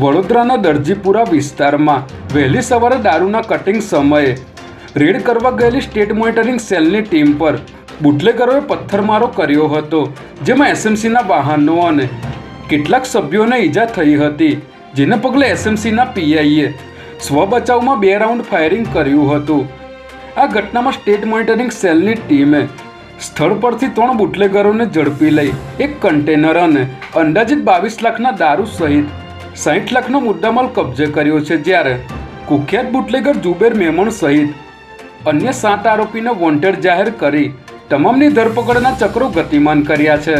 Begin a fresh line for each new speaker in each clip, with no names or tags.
વડોદરાના દરજીપુરા વિસ્તારમાં વહેલી સવારે દારૂના કટિંગ સમયે રેડ કરવા ગયેલી સ્ટેટ મોનિટરિંગ સેલની ટીમ પર બુટલેગરોએ પથ્થરમારો કર્યો હતો, જેમાં એસએમસીના વાહનો અને કેટલાક સભ્યોને ઈજા થઈ હતી. જેને પગલે એસએમસીના પીઆઈએ સ્વબચાવમાં બે રાઉન્ડ ફાયરિંગ કર્યું હતું. આ ઘટનામાં સ્ટેટ મોનિટરિંગ સેલની ટીમે સ્થળ પરથી ત્રણ બુટલેગરોને ઝડપી લઈ એક કન્ટેનર અને અંદાજિત બાવીસ લાખના દારૂ સહિત સાઠ લાખનો મુદ્દામાલ કબજે કર્યો છે જ્યારે કુખ્યાત બુટલેગર જુબેર મેમણ સહિત અન્ય સાત આરોપીને વોન્ટેડ જાહેર કરી તમામની ધરપકડના ચક્રો ગતિમાન કર્યા છે.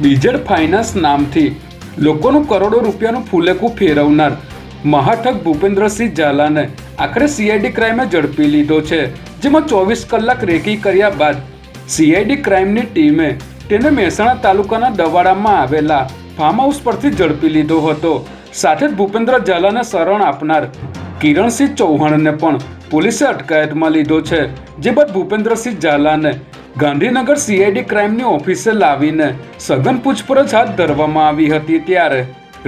બીજેડ ફાઇનાન્સ નામથી લોકોનું કરોડો રૂપિયાનું ફૂલેકું ફેરવનાર મહાઠક ભૂપેન્દ્રસિંહ ઝાલાને આખરે સીઆઈડી ક્રાઇમે ઝડપી લીધો છે, જેમાં ચોવીસ કલાક રેકી કર્યા બાદ સીઆઈડી ક્રાઇમની ટીમે તેને મહેસાણા તાલુકાના દવાડામાં આવેલા ફાર્મ હાઉસ પરથી ઝડપી લીધો હતો. સાથે જ ભૂપેન્દ્ર ઝાલાને શરણ આપનાર કિરણસિંહ ચૌહાણને પણ પોલીસે અટકાયતમાં લીધો છે, જે બાદ ભૂપેન્દ્રસિંહ ઝાલાને ગાંધીનગર સીઆઈડી ક્રાઇમની ઓફિસે લાવીને સઘન પૂછપરછ હાથ ધરવામાં આવી હતી ત્યારે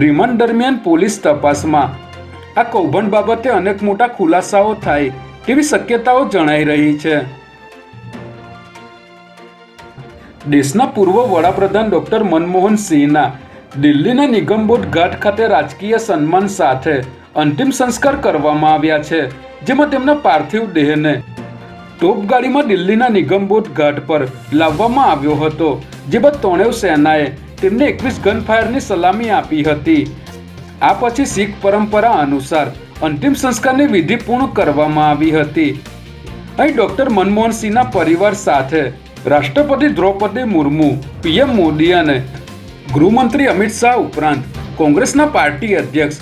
રિમાન્ડ દરમિયાન પોલીસ તપાસમાં. આ કૌભાંડ બાબતે અનેક મોટા ખુલાસાઓ થાય તેવી શક્યતાઓ જણાઈ રહી છે. દેશના પૂર્વ વડાપ્રધાન ડૉક્ટર મનમોહન સિંહના દિલ્હીના નિગમબોધ ઘાટ ખાતે રાજકીય સન્માન સાથે અંતિમ સંસ્કાર કરવામાં આવ્યા છે, જેમાં તેમના પાર્થિવ દેહને ટોપ ગાડીમાં દિલ્હીના નિગમબોધ ઘાટ પર લાવવામાં આવ્યો હતો જે બાદ ત્રણેવ સેનાએ તેમને એકવીસ ગનફાયરની સલામી આપી હતી. આ પછી શીખ પરંપરા અનુસાર અંતિમ સંસ્કારની વિધિ પૂર્ણ કરવામાં આવી હતી. અહીં ડોક્ટર મનમોહન સિંહના પરિવાર સાથે રાષ્ટ્રપતિ દ્રૌપદી મુર્મુ, પીએમ મોદી અને ગૃહમંત્રી અમિત શાહ ઉપરાંત કોંગ્રેસના પાર્ટી અધ્યક્ષ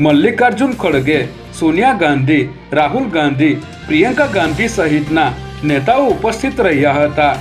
મલ્લિકાર્જુન ખડગે, સોનિયા ગાંધી, રાહુલ ગાંધી, પ્રિયંકા ગાંધી સહિતના નેતાઓ ઉપસ્થિત રહ્યા હતા.